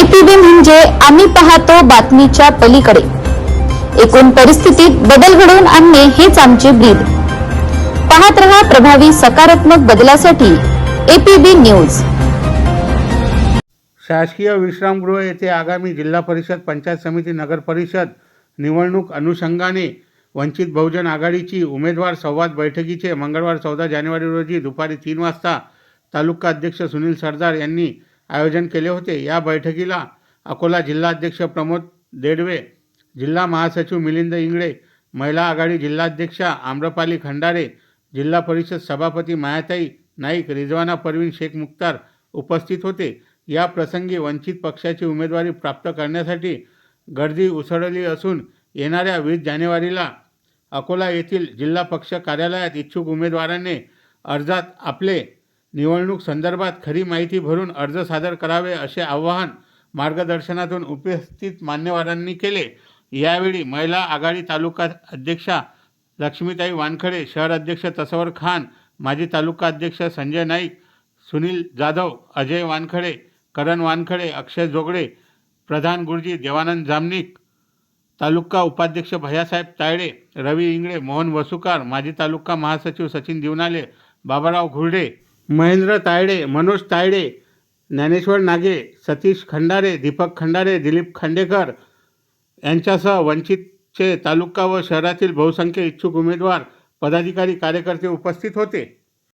APB म्हणजे आम्ही पाहतो बातमीच्या पलीकडे. एकूण परिस्थितीत बदल घडवून आणणे हेच आमचे ब्रीद. पाहत रहा प्रभावी सकारात्मक बदलासाठी एपीबी न्यूज. शासकीय विश्रामगृह येथे आगामी जिल्हा परिषद पंचायत समिती नगर परिषद निवडणूक अनुषंगाने वंचित बहुजन आघाडीची उमेदवार संवाद बैठकीचे मंगळवार चौदा जानेवारी रोजी दुपारी तीन वाजता तालुका अध्यक्ष सुनील सरदार यांनी आयोजन केले होते. या बैठकीला अकोला जिल्हाध्यक्ष प्रमोद देडवे जिल्हा महासचिव मिलिंद इंगळे महिला आघाडी जिल्हाध्यक्षा आम्रपाली खंडारे जिल्हा परिषद सभापती मायाताई नाईक रिजवाना परवीन शेख मुख्तार उपस्थित होते. या प्रसंगी वंचित पक्षाची उमेदवारी प्राप्त करण्यासाठी गर्दी उसळली असून येणाऱ्या वीस जानेवारीला अकोला येथील जिल्हा पक्ष कार्यालयात इच्छुक उमेदवारांनी अर्जात आपले निवडणूक संदर्भात खरी माहिती भरून अर्ज सादर करावे असे आवाहन मार्गदर्शनातून उपस्थित मान्यवरांनी केले. यावेळी महिला आघाडी तालुका अध्यक्षा लक्ष्मीताई वानखडे शहर अध्यक्ष तसवर खान माजी तालुका अध्यक्ष संजय नाईक सुनील जाधव अजय वानखडे करण वानखडे अक्षय जोगडे प्रधान गुरुजी देवानंद जामनिक तालुका उपाध्यक्ष भैयासाहेब तायडे रवी इंगळे मोहन वसुकार माजी तालुका महासचिव सचिन दिवनाले बाबाराव घुर्डे महेंद्र तायडे मनोज तायडे ज्ञानेश्वर नागे सतीश खंडारे दीपक खंडारे दिलीप खांडेकर यांच्यासह वंचितचे तालुका व शहरातील बहुसंख्य इच्छुक उमेदवार पदाधिकारी कार्यकर्ते उपस्थित होते.